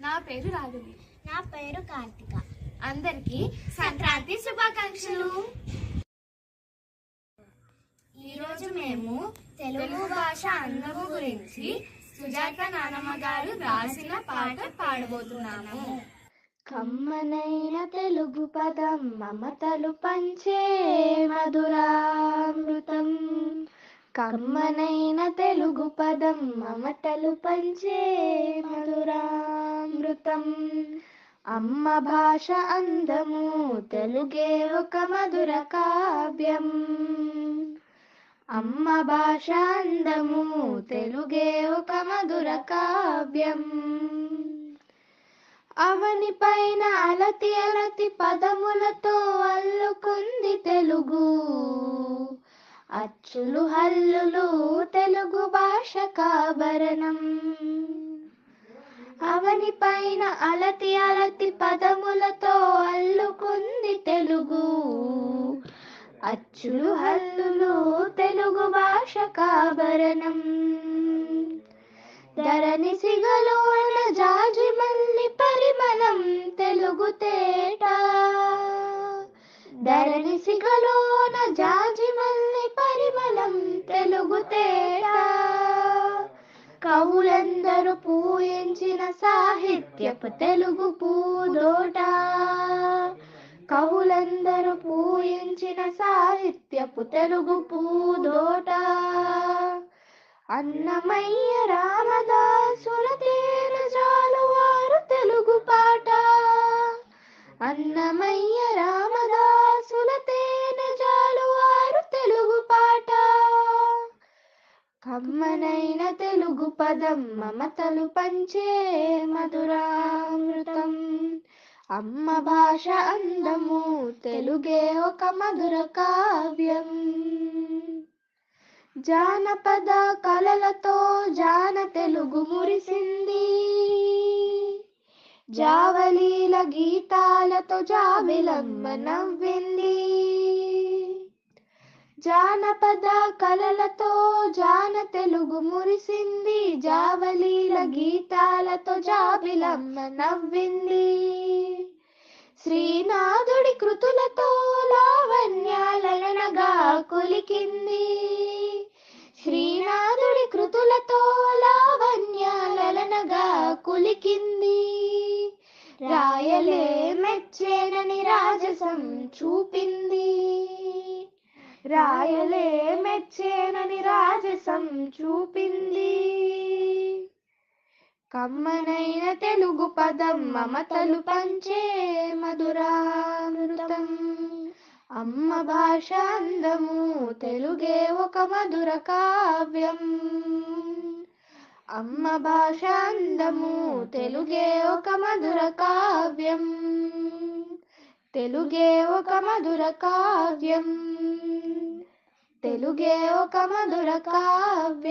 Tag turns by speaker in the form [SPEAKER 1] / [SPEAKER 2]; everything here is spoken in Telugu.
[SPEAKER 1] నా పేరు రాఘవి
[SPEAKER 2] నా పేరు కార్తిక.
[SPEAKER 1] అందరికీ సంక్రాంతి శుభాకాంక్షలు. ఈరోజు మేము తెలుగు భాష అందము గురించి సుజాత నానమ్మ గారు రాసిన పాట పాడబోతున్నాము.
[SPEAKER 2] కమ్మనైన తెలుగు పదం మమతలు పంచే మధురామృతం. కమ్మనైన తెలుగు పదం మమతలు పంచే అమృతం. అమ్మ భాష అందము తెలుగే ఒక మధుర కావ్యం. అమ్మ భాష అందము తెలుగే ఒక మధుర కావ్యం. అవని పైన అలతి అలతి పదములతో అల్లుకుంది తెలుగు. అచ్చులు హల్లులు తెలుగు భాష కాభరణం. అవని పైన అలతి అలతి పదములతో అల్లుకుంది తెలుగు. అచ్చులు హల్లులు తెలుగు భాష కాబరణం ధరణి సిగలోన జాజి మల్లి పరిమళం తెలుగు తేట. ధరణి సిగలోన జాజి మల్లి పరిమళం తెలుగు తేట. కవులందరూ పూయించి నిత్యపు తెలుగు పూదోట. కవులందరూ పూయించిన సాహిత్యపు తెలుగు పూదోట. అన్నమయ్య రామదాసుల తేన జాలువారు తెలుగు పాట. అన్నమయ్య రామదాసుల కమ్మనైన తెలుగు పదం మమతలు పంచే మధురామృతం. అమ్మ భాష అందము తెలుగే ఒక మధుర కావ్యం. జానపద కళలతో జాన తెలుగు మురిసింది. జావలీల గీతాలతో జాబిలమ్మ నవ్వింది. జానపద కలలతో జాన తెలుగు మురిసింది జావలీల గీతాలతో జాబిలమ్మ నవ్వింది. శ్రీనాథుడి కృతులతో లావణ్యాలనగా కొలికింది. శ్రీనాథుడి కృతులతో లావణ్యాలనగా కులికింది. రాయలే మెచ్చేనని రాజసం చూపింది. రాయలే మెచ్చేనని రాజసం చూపింది. కమ్మనైన తెలుగు పదం మమతలు పంచే మధురామృతం. అమ్మ భాష అందము తెలుగే ఒక మధుర కావ్యం. అమ్మ భాష అందము తెలుగే ఒక మధుర కావ్యం. తెలుగే ఒక మధుర కావ్యం. తెలుగే ఒక మధుర కావ్యం.